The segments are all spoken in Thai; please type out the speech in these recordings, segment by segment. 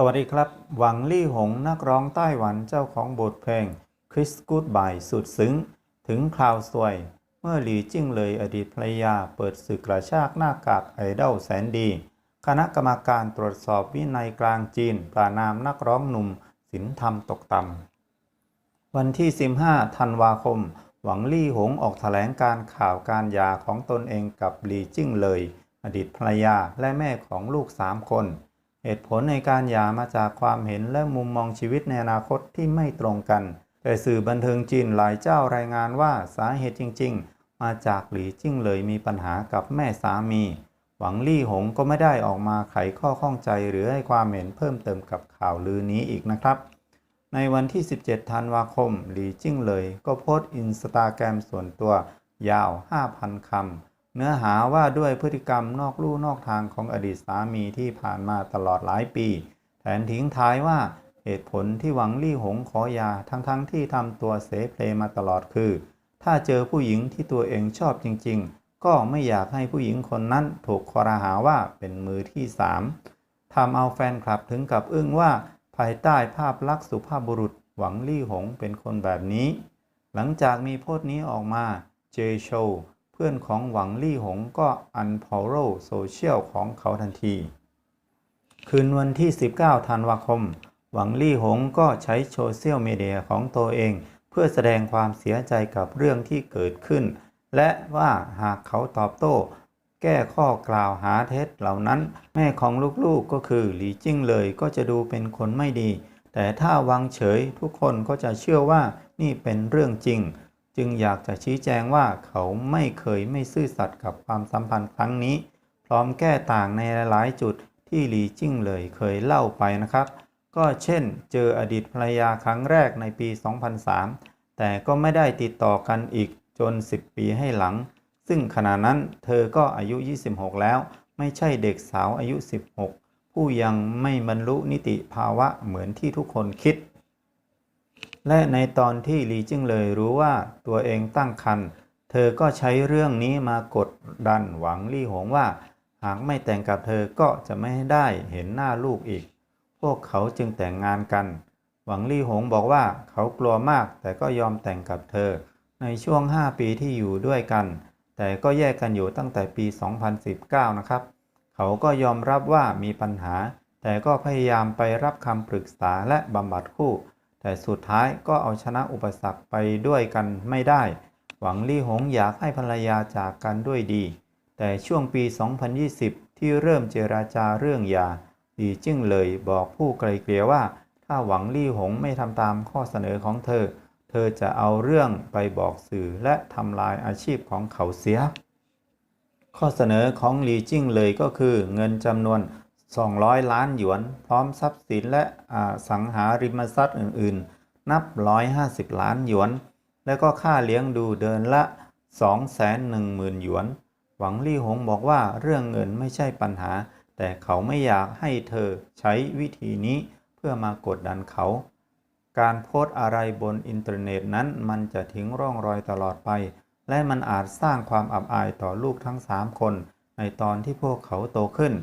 สวัสดีครับ หวังลี่หง นักร้องไต้หวันเจ้าของบทเพลง Kiss Goodbye สุดซึ้ง ถึงคราวสวย เมื่อหลีจิ้งเลยอดีตภรรยาเปิดศึกกระชากหน้ากากไอดอลแสนดี คณะกรรมการตรวจสอบวินัยกลางจีน ประนามนักร้องหนุ่มศิลธรรมตกต่ำ วันที่ 15 ธันวาคม หวังลี่หงออกแถลงการข่าวการหย่าของตนเองกับหลีจิ้งเลย อดีตภรรยาและแม่ของลูกสามคน เหตุผลในการหย่ามาจากความเห็นและมุมมองชีวิตในอนาคตที่ไม่ตรงกัน แต่สื่อบันเทิงจีนหลายเจ้ารายงานว่าสาเหตุจริง ๆ มาจากหลีจิ้งเลยมีปัญหากับแม่สามี หวังลี่หงก็ไม่ได้ออกมาไขข้อข้องใจหรือให้ความเห็นเพิ่มเติมกับข่าวลือนี้อีกนะครับ ในวันที่ 17 ธันวาคม หลีจิ้งเลยก็โพสต์อินสตาแกรมส่วนตัว ยาว 5,000คำ เนื้อหาว่าด้วยพฤติกรรมนอกลู่นอกทางของอดีตสามีที่ผ่านมาตลอดหลายปี แถมทิ้งท้ายว่าเหตุผลที่หวังลี่หงขอยาทั้งๆทที่ทำตัวเสเพลมาตลอดคือ ถ้าเจอผู้หญิงที่ตัวเองชอบจริง ๆ ก็ไม่อยากให้ผู้หญิงคนนั้นถูกคอรหาว่าเป็นมือที่สามทำเอาแฟนคลับถึงกับอึ้งว่าภายใต้ภาพลักษณ์สุภาพบุรุษหวังลี่หงเป็นคนแบบนี้ หลังจากมีโพสต์นี้ออกมา เจโช พื่อนของหวังลี่หงก็อันพอโรโซเชียลของเขาทันที คืนวันที่ 19 ธันวาคม หวังลี่หงก็ใช้โซเชียลมีเดียของตัวเอง เพื่อแสดงความเสียใจกับเรื่องที่เกิดขึ้น และว่าหากเขาตอบโต้ แก้ข้อกล่าวหาเท็จเหล่านั้น แม่ของลูกๆก็คือหลีจิ้งเลยก็จะดูเป็นคนไม่ดี แต่ถ้าวางเฉยทุกคนก็จะเชื่อว่านี่เป็นเรื่องจริง จึงอยากจะชี้แจงว่าเขาไม่เคยไม่ซื่อสัตย์กับความสัมพันธ์ครั้งนี้ พร้อมแก้ต่างในหลายๆจุดที่หลีจิ้งเลยเคยเล่าไปนะครับ ก็เช่น เจออดีตภรรยาครั้งแรกในปี 2003 แต่ก็ไม่ได้ติดต่อกันอีกจน 10 ปีให้หลัง ซึ่งขณะนั้นเธอก็อายุ 26 แล้ว ไม่ใช่เด็กสาวอายุ 16 ผู้ยังไม่บรรลุนิติภาวะเหมือนที่ทุกคนคิด และในตอนที่ลีจิ้งเลยรู้ว่าตัวเองตั้งครรภ์เธอก็ใช้เรื่องนี้มากดดันหวังลี่หงว่า หากไม่แต่งกับเธอก็จะไม่ได้เห็นหน้าลูกอีก พวกเขาจึงแต่งงานกัน หวังลี่หงบอกว่าเขากลัวมากแต่ก็ยอมแต่งกับเธอ ในช่วง 5 ปีที่อยู่ด้วยกัน แต่ก็แยกกันอยู่ตั้งแต่ปี 2019 นะครับ เขาก็ยอมรับว่ามีปัญหา แต่ก็พยายามไปรับคำปรึกษาและบำบัดคู่ แต่สุดท้ายก็เอาชนะอุปสรรคไปด้วยกันไม่ได้ หวังลี่หงอยากให้ภรรยาจากกันด้วยดี แต่ช่วงปี 2020 ที่เริ่มเจราจาเรื่องยาหลีจิ้งเลยบอกผู้ไกลเกลี่ยว่า ถ้าหวังลี่หงไม่ทำตามข้อเสนอของเธอ เธอจะเอาเรื่องไปบอกสื่อและทำลายอาชีพของเขาเสีย ข้อเสนอของหลีจิ้งเลยก็คือเงินจำนวน 200 ล้านหยวน พร้อมทรัพย์สินและสังหาริมทรัพย์อื่น ๆ นับ 150 ล้านหยวน แล้วก็ค่าเลี้ยงดูเดือนละ 210,000 หยวน หวังลี่หงบอกว่าเรื่องเงินไม่ใช่ปัญหา แต่เขาไม่อยากให้เธอใช้วิธีนี้เพื่อมากดดันเขา การโพสอะไรบนอินเทอร์เน็ตนั้นมันจะทิ้งร่องรอยตลอดไป และมันอาจสร้างความอับอายต่อลูกทั้งสามคน ในตอนที่พวกเขาโตขึ้น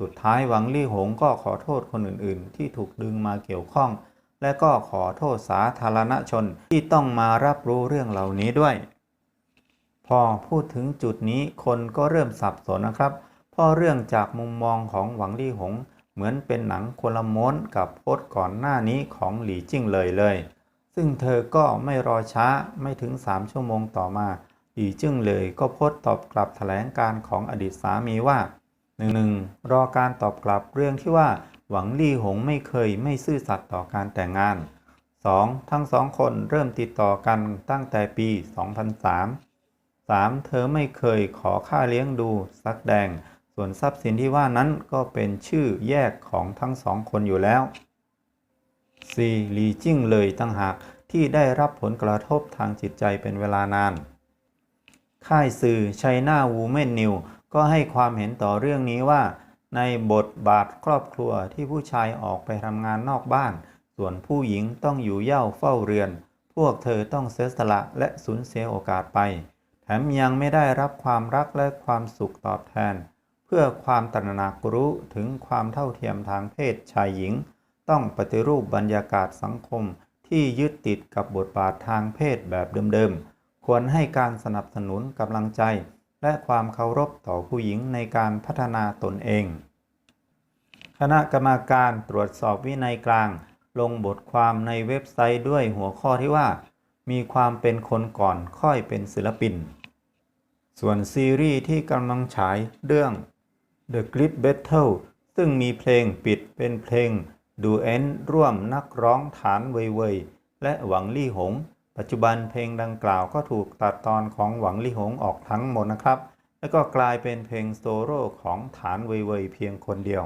สุดท้ายหวังลี่หงก็ขอโทษคนอื่นๆ ที่ถูกดึงมาเกี่ยวข้อง และก็ขอโทษสาธารณชนที่ต้องมารับรู้เรื่องเหล่านี้ด้วย พอพูดถึงจุดนี้คนก็เริ่มสับสนนะครับเพราะเรื่องจากมุมมองของหวังลี่หง เหมือนเป็นหนังคนละม้วนกับโพสก่อนหน้านี้ของหลี่จิ้งเลยเลย ซึ่งเธอก็ไม่รอช้าไม่ถึง 3 ชั่วโมงต่อมาหลี่จิ้งเลยก็โพสต์ตอบกลับแถลงการของอดีตสามีว่า 1. 1. รอการตอบกลับเรื่องที่ว่า หวังลี่หงไม่เคยไม่ซื่อสัตย์ต่อการแต่งงาน 2. ทั้งสองคนเริ่มติดต่อกันตั้งแต่ปี 2003 3. เธอไม่เคยขอค่าเลี้ยงดูสักแดง ส่วนทรัพย์สินที่ว่านั้นก็เป็นชื่อแยกของทั้งสองคนอยู่แล้ว 4. หลีจิ้งเลยตั้งหากที่ได้รับผลกระทบทางจิตใจเป็นเวลานาน ค่ายสื่อชัยนาวูแมนนิว ก็ให้ความเห็นต่อเรื่องนี้ว่า ในบทบาทครอบครัวที่ผู้ชายออกไปทำงานนอกบ้าน ส่วนผู้หญิงต้องอยู่เย่าเฝ้าเรือน พวกเธอต้องเสียสละและสูญเสียโอกาสไป แถมยังไม่ได้รับความรักและความสุขตอบแทน เพื่อความตระหนักรู้ถึงความเท่าเทียมทางเพศชายหญิง ต้องปฏิรูปบรรยากาศสังคมที่ยึดติดกับบทบาททางเพศแบบเดิมๆ ควรให้การสนับสนุนกำลังใจ และความเคารพต่อผู้หญิงในการพัฒนาตนเอง คณะกรรมการตรวจสอบวินัยกลาง ลงบทความในเว็บไซต์ด้วยหัวข้อที่ว่า มีความเป็นคนก่อนค่อยเป็นศิลปิน ส่วนซีรีส์ที่กำลังฉายเรื่อง The Grit Battle ซึ่งมีเพลงปิดเป็นเพลงดูเอนร่วมนักร้องฐานเว่ยเวยและหวังลี่หง ปัจจุบันเพลงดังกล่าวก็ถูกตัดตอนของหวังลี่หงออกทั้งหมดนะครับ แล้วก็กลายเป็นเพลงโซโล่ของฐานเว่ยเวยเพียงคนเดียว